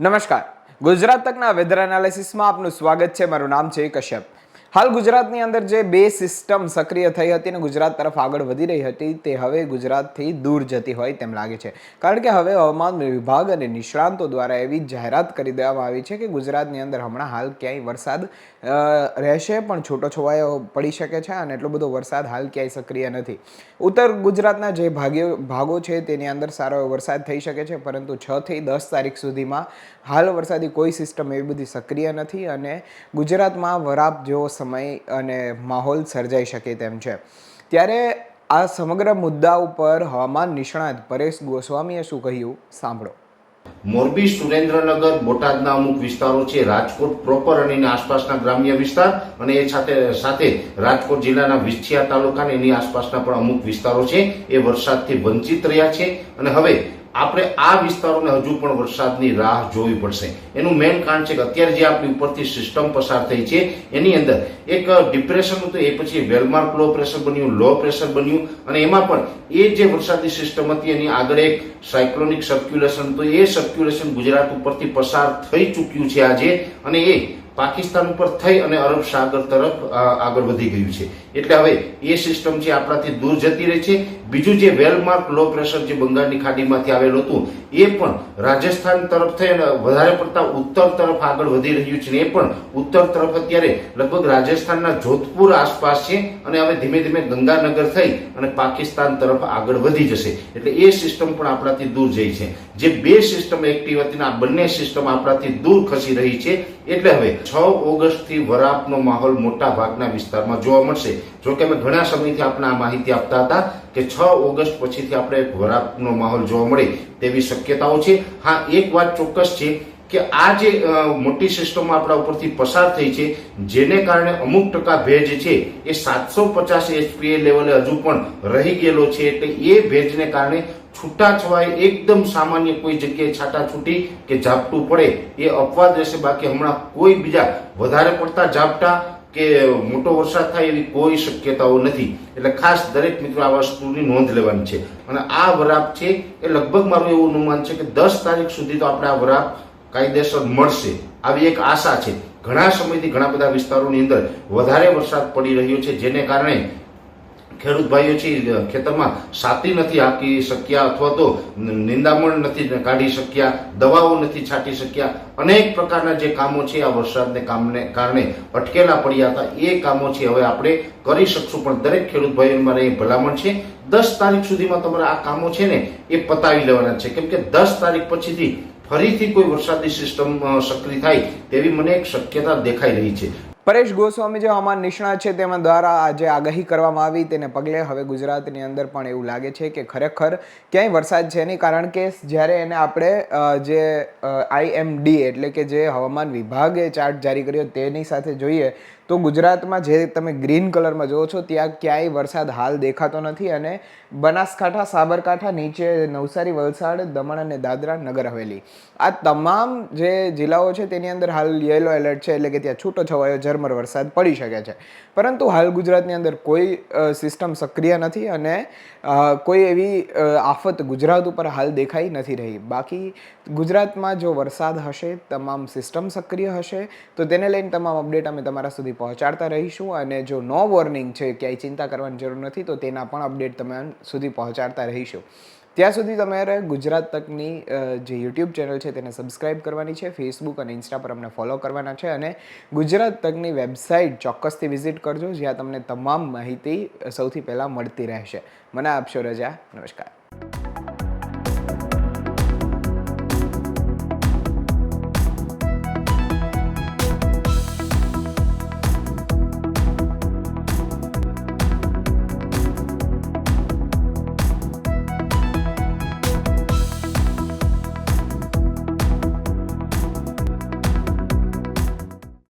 નમસ્કાર. ગુજરાત તકના વેધર એનાલિસિસમાં આપનું સ્વાગત છે. મારું નામ છે કશ્યપ. હાલ ગુજરાતની અંદર જે બે સિસ્ટમ સક્રિય થઈ હતી અને ગુજરાત તરફ આગળ વધી રહી હતી, તે હવે ગુજરાતથી દૂર જતી હોય તેમ લાગે છે. કારણ કે હવે હવામાન વિભાગ અને નિષ્ણાંતો દ્વારા એવી જાહેરાત કરી દેવામાં આવી છે કે ગુજરાતની અંદર હમણાં હાલ ક્યાંય વરસાદ રહેશે, પણ છૂટો છવાયો પડી શકે છે અને એટલો બધો વરસાદ હાલ ક્યાંય સક્રિય નથી. ઉત્તર ગુજરાતના જે ભાગ્ય, ભાગો છે તેની અંદર સારો વરસાદ થઈ શકે છે, પરંતુ છ થી દસ તારીખ સુધીમાં હાલ વરસાદી કોઈ સિસ્ટમ એવી બધી સક્રિય નથી અને ગુજરાતમાં વરાપ જેવો સમય અને માહોલ સર્જાઈ શકે તેમ છે. ત્યારે આ સમગ્ર મુદ્દા ઉપર હવામાન નિષ્ણાત પરેશ ગોસ્વામીએ શું કહ્યું? સાંભળો. મોરબી સુરેન્દ્રનગર બોટાદના અમુક વિસ્તારો છે, રાજકોટ પ્રોપર અને એની આસપાસના ગ્રામ્ય વિસ્તાર અને એ સાથે સાથે રાજકોટ જિલ્લાના વિછિયા તાલુકા અને એની આસપાસના પણ અમુક વિસ્તારો છે. એ વરસાદથી વંચિત રહ્યા છે અને હવે આપણે આ વિસ્તારોને હજુ પણ વરસાદની રાહ જોવી પડશે. એનું મેઇન કારણ છે કે અત્યારે જે આપણી ઉપરથી સિસ્ટમ પસાર થઈ છે, એની અંદર એક ડિપ્રેશન હતું, એ પછી વેલમાર્ક લો પ્રેશર બન્યું લો પ્રેશર બન્યું, અને એમાં પણ એ જે વરસાદી સિસ્ટમ હતી, એની આગળ એક સાયક્લોનિક સર્ક્યુલેશન તો એ સર્ક્યુલેશન ગુજરાત ઉપરથી પસાર થઈ ચૂક્યું છે આજે, અને એ પાકિસ્તાન ઉપર થઈ અને અરબ સાગર તરફ આગળ વધી ગયું છે. એટલે હવે એ સિસ્ટમ છે આપણાથી દૂર જતી રહી છે. બીજું જે વેલમાર્ક લો પ્રેશર જે બંગાળની ખાડીમાંથી આવેલું હતું, એ પણ રાજસ્થાન તરફ થઈ અને વધારે પડતા ઉત્તર તરફ આગળ વધી રહ્યું છે. એ પણ ઉત્તર તરફ અત્યારે લગભગ રાજસ્થાનના જોધપુર આસપાસ છે અને હવે ધીમે ધીમે ગંગાનગર થઈ અને પાકિસ્તાન તરફ આગળ વધી જશે. એટલે એ સિસ્ટમ પણ આપણાથી દૂર જઈ છે. જે બે સિસ્ટમ એક્ટિવ હતી આ બંને સિસ્ટમ આપણાથી દૂર ખસી રહી છે. એટલે હવે છ ઓગસ્ટથી વરાપનો માહોલ મોટા ભાગના વિસ્તારમાં જોવા મળશે. જોકે અમે ઘણા સમયથી આપણે આ માહિતી આપતા હતા કે છ ઓગસ્ટ પછીથી આપણે વરાપનો માહોલ જોવા મળે તેવી શક્યતાઓ છે. હા, એક વાત ચોક્કસ છે કે આ જે મોટી સિસ્ટમ આપણા ઉપરથી પસાર થઈ છે, જેને કારણે અમુક ટકા ભેજ છે, એ સાતસો પચાસ એચપીએ લેવલે હજુ પણ રહી ગયેલો છે. એટલે એ ભેજને કારણે છૂટાછવાય એકદમ સામાન્ય કોઈ જગ્યાએ છાટા છૂટી કે ઝાપટું પડે એ અપવાદ રહેશે. બાકી હમણાં કોઈ બીજા વધારે પડતા ઝાપટા કે મોટો વરસાદ થાય એવી કોઈ શક્યતાઓ નથી. એટલે ખાસ દરેક મિત્રો આ વસ્તુની નોંધ લેવાની છે. અને આ વરાપ છે એ લગભગ મારું એવું અનુમાન છે કે દસ તારીખ સુધી તો આપણે આ વરાપ કાયદેસર મળશે. આવી એક આશા છે. ઘણા સમયથી ઘણા બધા વિસ્તારોની અંદર વધારે વરસાદ પડી રહ્યો છે, જેને કારણે ખેડૂત ભાઈઓ છે ખેતરમાં સાતી નથી આપી શક્યા અથવા તો નિંદામણ નથી કાઢી શક્યા, દવાઓ નથી છાંટી શક્યા. અનેક પ્રકારના જે કામો છે, આ વરસાદને કામને કારણે અટકેલા પડ્યા હતા. એ કામો છે, હવે આપણે કરી શકશું, પણ દરેક ખેડૂત ભાઈઓ મારે ભલામણ છે. દસ તારીખ સુધીમાં તમારે આ કામો છે ને, એ પતાવી લેવાના છે. કેમ કે દસ તારીખ પછીથી ફરીથી કોઈ વરસાદી સિસ્ટમ સક્રિય થાય તેવી મને એક શક્યતા દેખાઈ રહી છે. પરેશ ગોસ્વામી જે હવામાન નિષ્ણાત છે તેમાં દ્વારા આજે આગાહી કરવામાં આવી તેને પગલે હવે ગુજરાતની અંદર પણ એવું લાગે છે કે ખરેખર ક્યાંય વરસાદ છે નહીં. કારણ કે જ્યારે એને આપણે જે આઈએમડી એટલે કે જે હવામાન વિભાગે ચાર્ટ જારી કર્યો તેની સાથે જોઈએ તો ગુજરાતમાં જે તમે ગ્રીન કલરમાં જુઓ છો ત્યાં ક્યાંય વરસાદ હાલ દેખાતો નથી અને બનાસકાંઠા, સાબરકાંઠા, નીચે નવસારી, વલસાડ, દમણ અને દાદરા નગર હવેલી. આ તમામ જે જિલ્લાઓ છે તેની અંદર હાલ યલો એલર્ટ છે એટલે કે ત્યાં છૂટો છવાયો ઝરમર વરસાદ પડી શકે છે. પરંતુ હાલ ગુજરાતની અંદર કોઈ સિસ્ટમ સક્રિય નથી અને કોઈ એવી આફત ગુજરાત ઉપર હાલ દેખાઈ નથી રહી. બાકી ગુજરાતમાં જો વરસાદ હશે, તમામ સિસ્ટમ સક્રિય હશે, તો તેને લઈને તમામ અપડેટ અમે તમારા સુધી પહોંચાડતા રહીશું અને જો નો વોર્નિંગ છે, ક્યાંય ચિંતા કરવાની જરૂર નથી, તો તેના પણ અપડેટ તમે સુધી પહોંચાડતા રહીશું. ત્યાં સુધી તમારે ગુજરાત તકની જે યુટ્યુબ ચેનલ છે તેને સબસ્ક્રાઇબ કરવાની છે, ફેસબુક અને ઇન્સ્ટા પર અમને ફોલો કરવાના છે અને ગુજરાત તકની વેબસાઇટ ચોક્કસથી વિઝિટ કરજો જ્યાં તમને તમામ માહિતી સૌથી પહેલાં મળતી રહેશે. મને આપશો રજા. નમસ્કાર.